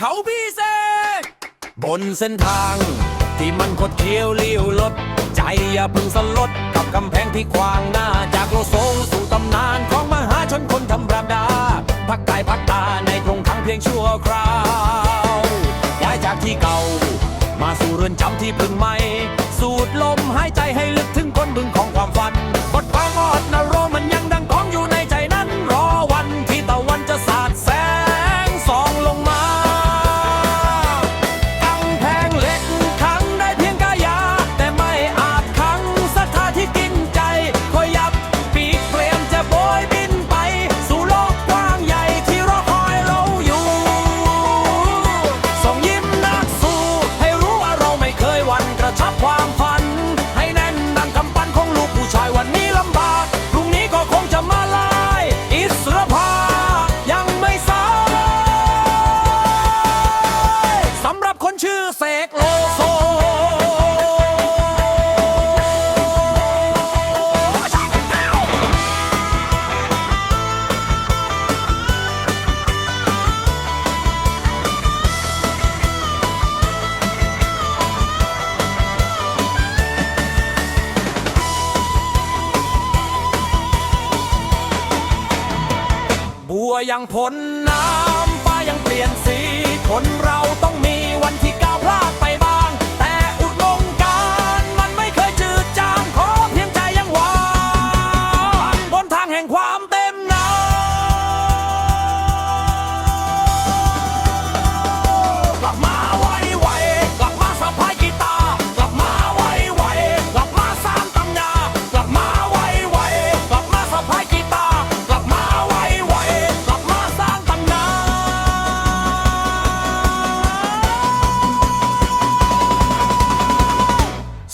เขาพิเศบนเส้นทาง ที่มันคดเคี้ยวเลี้ยวลด ใจอย่าเพิ่งสลด กับกำแพงที่ขวางหน้า จากโลโซสู่ตำนานของมหาชนคนธรรมดาพักกายพักตาในทงทางเพียงชั่วคราวย้ายจากที่เก่า มาสู่เรือนจำที่พึ่งใหม่ สูดลมหายใจให้ลึกถึงก้นบึงของความฝันบทควางอดนร บัวยังพ้นน้ำฟ้ายังเปลี่ยนสีผล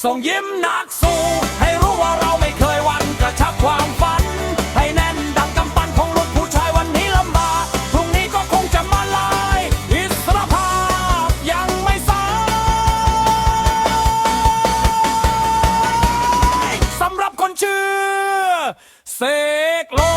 ส่งยิ้มนักสู้ให้รู้ว่าเราไม่เคยวันกระชับความฝัน ให้แน่นดังกำปั้นของรถผู้ชายวันนี้ลำบากพรุ่งนี้ก็คงจะมาลาย อิสรภาพยังไม่สายสำหรับคนชื่อเสกโล